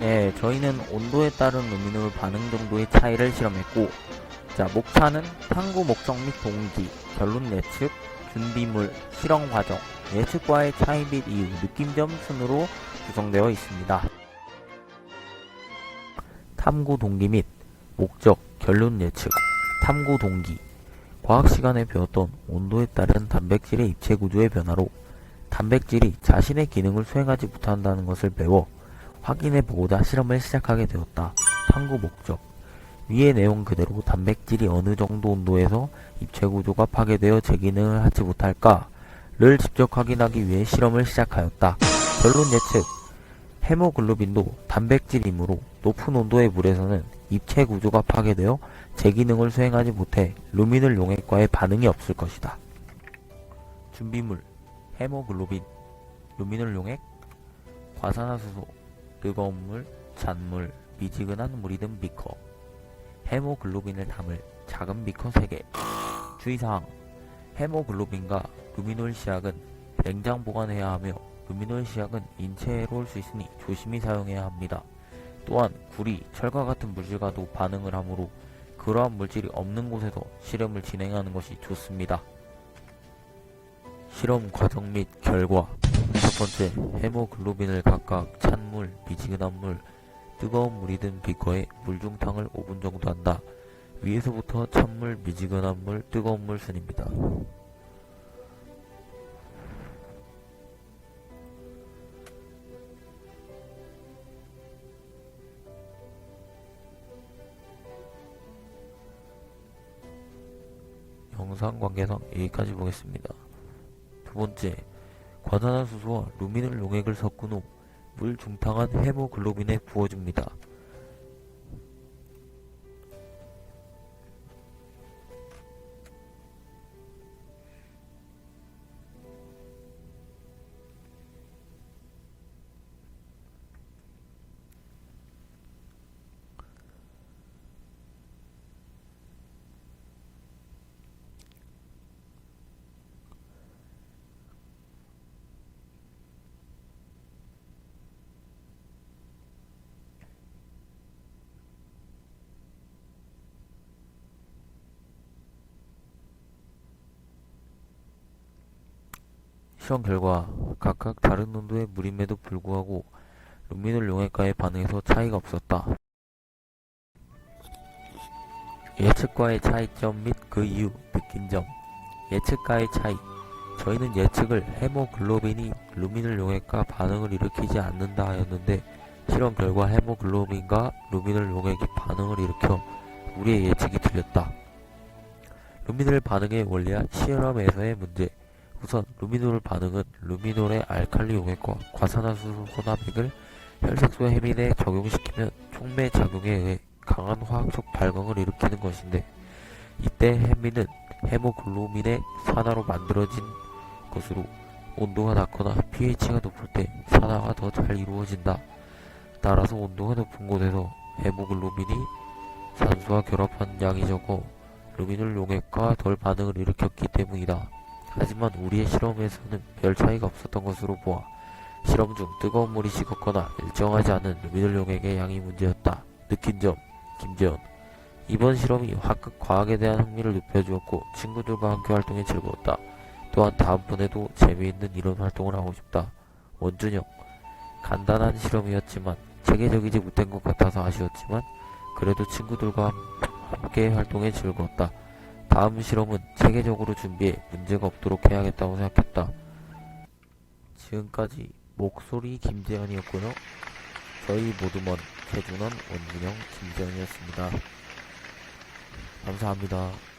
네, 저희는 온도에 따른 루미놀 반응 정도의 차이를 실험했고, 자, 목차는 탐구 목적 및 동기, 결론 예측, 준비물, 실험 과정, 예측과의 차이 및 이유, 느낌점 순으로 구성되어 있습니다. 탐구 동기 및 목적, 결론 예측, 탐구 동기. 과학 시간에 배웠던 온도에 따른 단백질의 입체 구조의 변화로 단백질이 자신의 기능을 수행하지 못한다는 것을 배워 확인해 보고자 실험을 시작하게 되었다. 탐구 목적. 위의 내용 그대로 단백질이 어느 정도 온도에서 입체 구조가 파괴되어 제 기능을 하지 못할까를 직접 확인하기 위해 실험을 시작하였다. 결론 예측. 헤모글로빈도 단백질이므로 높은 온도의 물에서는 입체 구조가 파괴되어 제 기능을 수행하지 못해 루미놀 용액과의 반응이 없을 것이다. 준비물 헤모글로빈 루미놀 용액 과산화수소 뜨거운 물, 잔물, 미지근한 물이 든 비커 헤모글로빈을 담을 작은 비커 3개 주의사항 헤모글로빈과 루미놀 시약은 냉장 보관해야 하며 루미놀 시약은 인체에 해로울 수 있으니 조심히 사용해야 합니다. 또한 구리, 철과 같은 물질과도 반응을 하므로 그러한 물질이 없는 곳에서 실험을 진행하는 것이 좋습니다. 실험 과정 및 결과 첫 번째, 헤모글로빈을 각각 찬물, 미지근한 물, 뜨거운 물이 든 비커에 물중탕을 5분 정도 한다. 위에서부터 찬물, 미지근한 물, 뜨거운 물 순입니다. 영상 관계상 여기까지 보겠습니다. 두 번째, 과산화수소와 루미놀 용액을 섞은 후 물 중탕한 헤모글로빈에 부어줍니다. 실험 결과 각각 다른 온도의 물임에도 불구하고 루미놀 용액과의 반응에서 차이가 없었다. 예측과의 차이점 및 그 이유, 느낀 점. 예측과의 차이. 저희는 예측을 헤모글로빈이 루미놀 용액과 반응을 일으키지 않는다 하였는데 실험 결과 헤모글로빈과 루미놀 용액이 반응을 일으켜 우리의 예측이 틀렸다. 루미놀 반응의 원리와 실험에서의 문제. 우선 루미놀 반응은 루미놀의 알칼리 용액과 과산화수소 혼합액을 혈색소 헤민에 적용시키면 촉매 작용에 의해 강한 화학적 발광을 일으키는 것인데 이때 헤민은 헤모글로빈의 산화로 만들어진 것으로 온도가 낮거나 pH가 높을 때 산화가 더 잘 이루어진다. 따라서 온도가 높은 곳에서 헤모글로빈이 산소와 결합한 양이 적어 루미놀 용액과 덜 반응을 일으켰기 때문이다. 하지만 우리의 실험에서는 별 차이가 없었던 것으로 보아 실험 중 뜨거운 물이 식었거나 일정하지 않은 루미놀 용액의 양이 문제였다. 느낀 점 김재현 이번 실험이 화학 과학에 대한 흥미를 높여주었고 친구들과 함께 활동해 즐거웠다. 또한 다음번에도 재미있는 이런 활동을 하고 싶다. 원준영 간단한 실험이었지만 체계적이지 못한 것 같아서 아쉬웠지만 그래도 친구들과 함께 활동해 즐거웠다. 다음 실험은 체계적으로 준비해 문제가 없도록 해야겠다고 생각했다. 지금까지 목소리 김재현이었고요. 저희 모두먼 최준원, 원준영, 김재현이었습니다. 감사합니다.